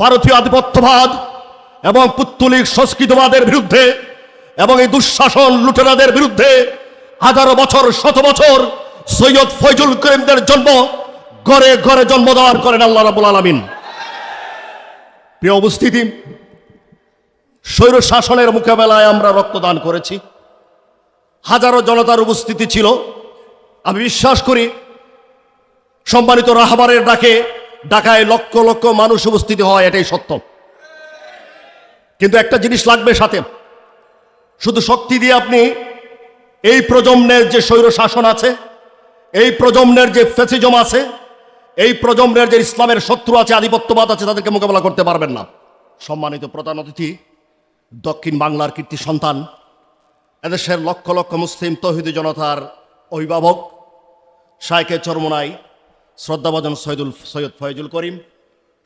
ভারতীয় আধিপত্যবাদ এবং পুত্তলিক সংস্কৃতবাদের বিরুদ্ধে এবং এই দুঃশাসন লুটেরাদের বিরুদ্ধে হাজারো বছর, শত বছর সৈয়দ ফয়জুল করিমদের জন্ম ঘরে ঘরে জন্ম দেওয়ার করেন আল্লাহ রাবুল আলমিন। প্রিয় উপস্থিতি স্বৈর শাসনের মোকাবেলায় আমরা রক্তদান করেছি। হাজারো জনতার উপস্থিতি ছিল। আমি বিশ্বাস করি, সম্মানিত রাহবারের ডাকে ডাকায় লক্ষ লক্ষ মানুষ উপস্থিতি হয়, এটাই সত্য। কিন্তু একটা জিনিস লাগবে সাথে। শুধু শক্তি দিয়ে আপনি এই প্রজন্মের যে স্বৈর শাসন আছে, এই প্রজন্মের যে ফেসিজম আছে, এই প্রজন্মের যে ইসলামের শত্রু আছে, আধিপত্যবাদ আছে, তাদেরকে মোকাবেলা করতে পারবেন না। সম্মানিত প্রধান অতিথি, দক্ষিণ বাংলার কীর্তি সন্তান, এদেশের লক্ষ লক্ষ মুসলিম তহিদি জনতার অভিভাবক শায়কে চরমনাই শ্রদ্ধাভাজন সৈদুল, সৈয়দ ফয়জুল করিম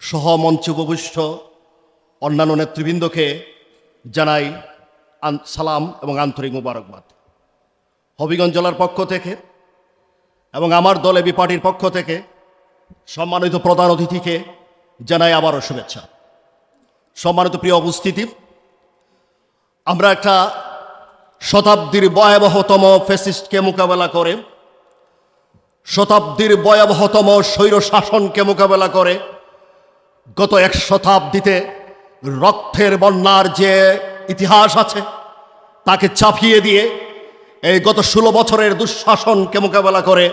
সহ মঞ্চে উপবিষ্ট অন্যান্য নেতৃবৃন্দকে জানাই সালাম এবং আন্তরিক মুবারকবাদ। হবিগঞ্জ জেলার পক্ষ থেকে এবং আমার দলে বি পার্টির পক্ষ থেকে সম্মানিত প্রধান অতিথিকে জানাই আবারও শুভেচ্ছা। সম্মানিত প্রিয় উপস্থিতি, আমরা একটা শতাব্দীর ভয়াবহতম ফেসিস্টকে মোকাবেলা করে শতাব্দীর ভয়াবহতম স্বৈর শাসনকে মোকাবেলা করে গত এক শতাব্দীতে রক্তের বন্যার যে ইতিহাস আছে, তাকে চাপিয়ে দিয়ে এই গত ষোলো বছরের দুঃশাসনকে মোকাবেলা করে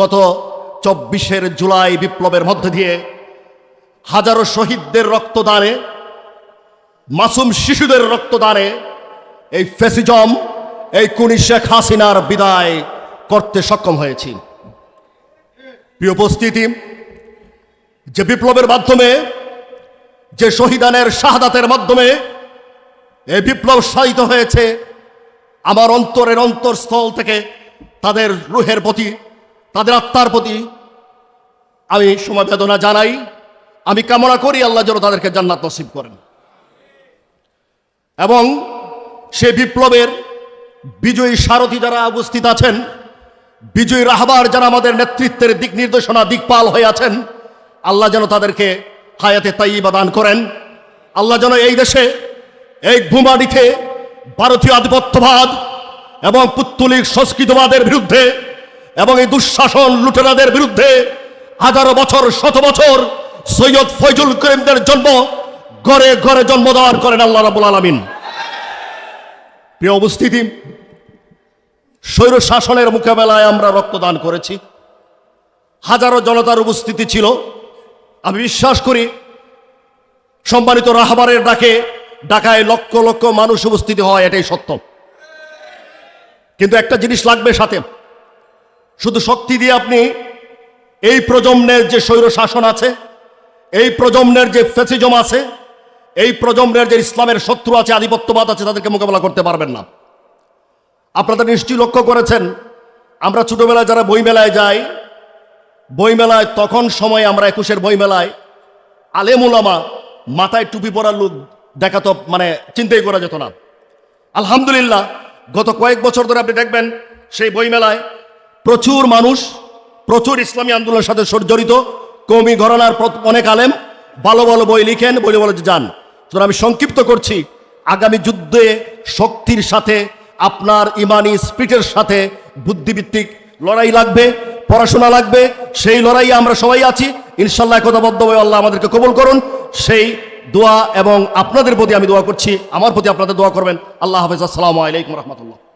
গত চব্বিশের জুলাই বিপ্লবের মধ্যে দিয়ে হাজারো শহীদদের রক্তদানে, মাসুম শিশুদের রক্তদানে এই ফেসিজম, এই কুনি শেখ হাসিনার বিদায় করতে সক্ষম হয়েছি। প্রিয় উপস্থিতি, যে বিপ্লবের মাধ্যমে, যে শহীদানের শাহাদাতের মাধ্যমে এই বিপ্লব সাহিত হয়েছে, আমার অন্তরের অন্তরস্থল থেকে তাদের রুহের প্রতি, তাদের আত্মার প্রতি আমি সমবেদনা জানাই, আমি কামনা করি আল্লাহ যেন তাদেরকে জান্নাত নসিব করেন। এবং সে বিপ্লবের বিজয়ী সারথী যারা উপস্থিত আছেন বিজয়ী রাহবার যারা আমাদের নেতৃত্বের দিক নির্দেশনা দিকপাল হয়ে আছেন, আল্লাহ যেন তাদেরকে হায়াতে তাইবা দান করেন। আল্লাহ যেন এই দেশে, এই ভূমাটিতে ভারতীয় আধিপত্যবাদ এবং পুত্তলিক সংস্কৃতবাদের বিরুদ্ধে এবং এই দুঃশাসন লুটেরাদের বিরুদ্ধে হাজারো বছর, শত বছর সৈয়দ ফয়জুল করিমদের জন্ম ঘরে ঘরে জন্ম দেওয়ার করেন আল্লাহ রাবুল আলমিন। প্রিয় উপস্থিতি স্বৈর শাসনের মোকাবেলায় আমরা রক্তদান করেছি। হাজারো জনতার উপস্থিতি ছিল। আমি বিশ্বাস করি, সম্মানিত রাহবারের ডাকে ডাকায় লক্ষ লক্ষ মানুষ উপস্থিতি হয় এটাই সত্য। কিন্তু একটা জিনিস লাগবে সাথে। শুধু শক্তি দিয়ে আপনি এই প্রজন্মের যে স্বৈর শাসন আছে, এই প্রজন্মের যে ফেসিজম আছে, এই প্রজন্মের যে ইসলামের শত্রু আছে, আধিপত্যবাদ আছে, তাদেরকে মোকাবেলা করতে পারবেন না। আপনারা নিশ্চয়ই লক্ষ্য করেছেন, আমরা ছোটবেলায় যারা বইমেলায় যাই, বইমেলায় তখন সময় আমরা একুশের বইমেলায় আলেমুলামা মাথায় টুপি পরার লোক দেখা তো মানে চিন্তাই করা যেত না। আলহামদুলিল্লাহ, গত কয়েক বছর ধরে আপনি দেখবেন সেই বইমেলায় প্রচুর মানুষ, প্রচুর ইসলামী আন্দোলনের সাথে জড়িত, কৌমি ঘরানার প্র- অনেক আলেম ভালো ভালো বই লিখেন, বলে বলে যান। আমি সংক্ষিপ্ত করছি, আগামী যুদ্ধে শক্তির সাথে আপনার ইমানি স্পিটের সাথে বুদ্ধিভিত্তিক লড়াই লাগবে, পড়াশোনা লাগবে, সেই লড়াইয়ে আমরা সবাই আছি। ইনশাল্লাহ একতাবদ্ধ হয়ে আল্লাহ আমাদেরকে কবল করুন। সেই দোয়া এবং আপনাদের প্রতি আমি দোয়া করছি। আমার প্রতি আপনাদের দোয়া করবেন। আল্লাহ হাফেজ। আসসালামু আলাইকুম রহমতুল্লাহ।